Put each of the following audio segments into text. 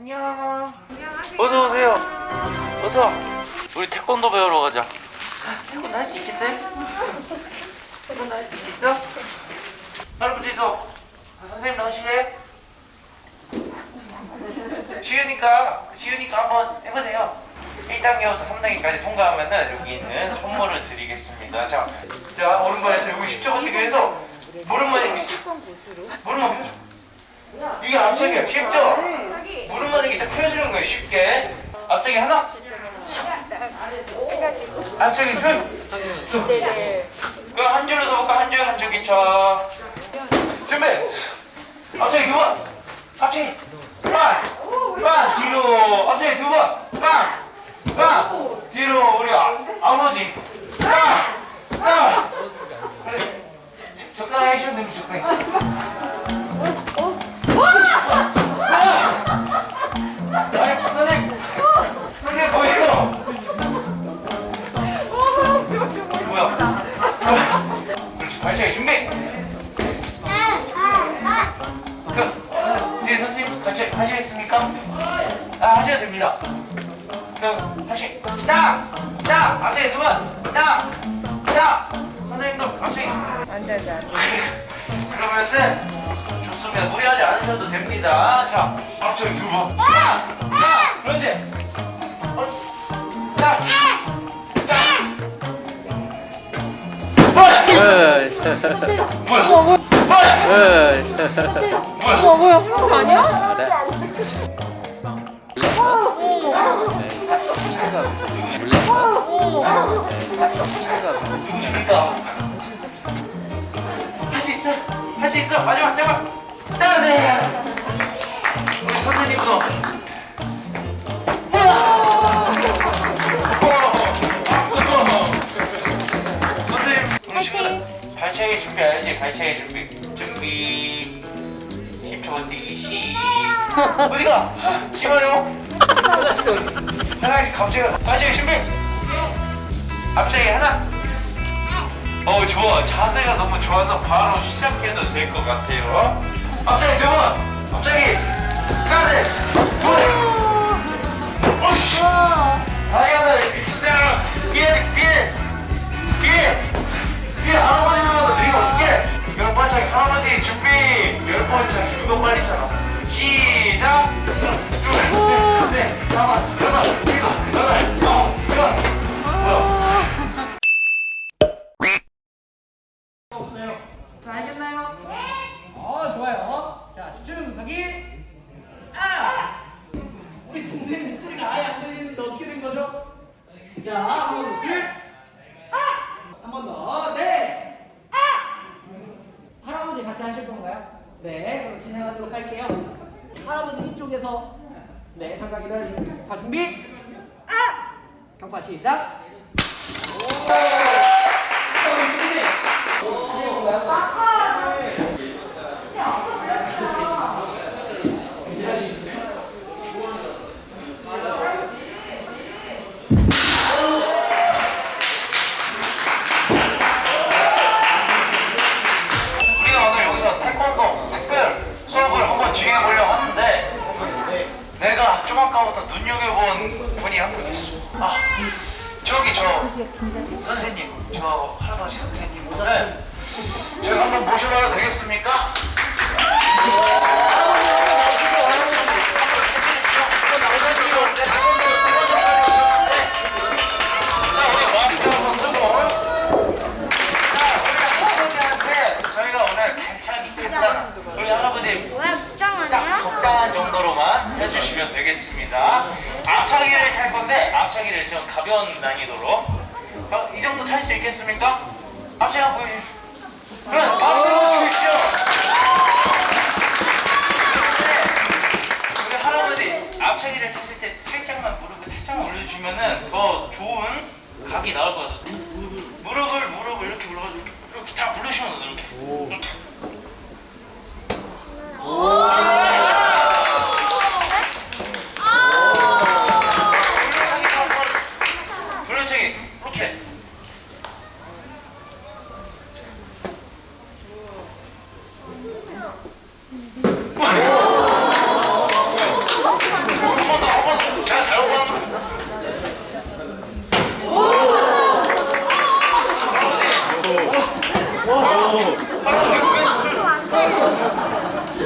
안녕. 어서 오세요. 어서. 우리 태권도 배우러 가자. 태권도 할 수 있겠어요? 태권도 할 수 있겠어? 할아버지도 선생님 나오실래요? 쉬우니까 쉬우니까 한번 해보세요. 1단계부터 3단계까지 통과하면은 여기 있는 선물을 드리겠습니다. 자, 자 오른발에서 여기 10초 버티기 해서 무릎만 이렇게 무릎만 펴줘. 이게 앞차기야 귀엽죠? 무릎만 이렇게 딱 펴주는 거예요 쉽게. 앞차기 하나. 앞차기 둘. 그럼 한 줄로 서볼까? 한 줄, 한 줄 기차. 준비. 앞차기 두 번. 앞차기. 빵. 빵. 뒤로. 앞차기 두 번. 빵. 빵. 뒤로 우리 같이 하시겠습니까? 아, 하셔야 됩니다. 그, 하시, 딱! 딱! 두 번! 딱! 딱! 선생님도 앞차기. 그러면은, 좋습니다. 무리하지 않으셔도 됩니다. 자, 앞차기 두 번. 딱! 딱! 그렇지. 어, 딱! 딱! 뭐야? 뭐야? 뭐야? 어 뭐야 한국 아니야? 누구십니까? 할 수 있어. 할 수 있어. 마지막 대박. 따라오세요. 우리 선생님도. 와! 박수! 선생님, 우리 친구들 발차기 준비 알지? 발차기 준비. 준비. 10초 버티기 시. 어디가? 심어요. 하나씩 갑자기 발차기 준비. 앞차기 하나. 어 좋아. 자세가 너무 좋아서 바로 시작해도 될 것 같아요. 앞차기 두번. 앞차기. 가세 어이씨. 다이아나 시작 비에 비에. 비에. 비에 할아버지 들어가다 느리면 어떡해 열 번차기 할아버지 준비. 열 번차기 누가 차나 시작. 둘셋넷 다섯 여섯 서기. 아! 우리 동생 목소리가 아예 안 들리는데 어떻게 된 거죠? 자 한 번 더 둘. 아! 한 번 더. 네. 아! 할아버지 같이 하실 건가요? 네. 그럼 진행하도록 할게요. 할아버지 이쪽에서 네 잠깐 기다려주세요. 자 준비. 아! 경파 시작. 우리가 오늘 여기서 태권도 특별 수업을 한번 진행해보려고 하는데 내가 좀 아까부터 눈여겨본 분이 한 분 있어 아 저기 저 선생님 저 할아버지 선생님 네. 제가 한번 모셔봐도 되겠습니까? 자 우리 마스크 한번 쓰고 자, 우리 할아버지한테 저희가 오늘 발차기 간단 우리 할아버지 왜 부정 딱 아니야? 적당한 정도로만 해주시면 되겠습니다. 앞차기를 탈 건데 앞차기를 좀 가벼운 난이도로 어, 이 정도 탈수 있겠습니까? 앞차기 한번 보여주십시오. 네, 박수 한번 주십시오. 우리 할아버지 앞차기를 타실 때 살짝만 무릎을 살짝만 올려주시면은 더 좋은 각이 나올 것 같아요. 무릎을 무릎을 이렇게 올려가지고 이렇게 다 올려주시면 이렇게 이렇게 이렇게.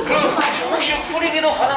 그럼 혹시 후리기도 가능?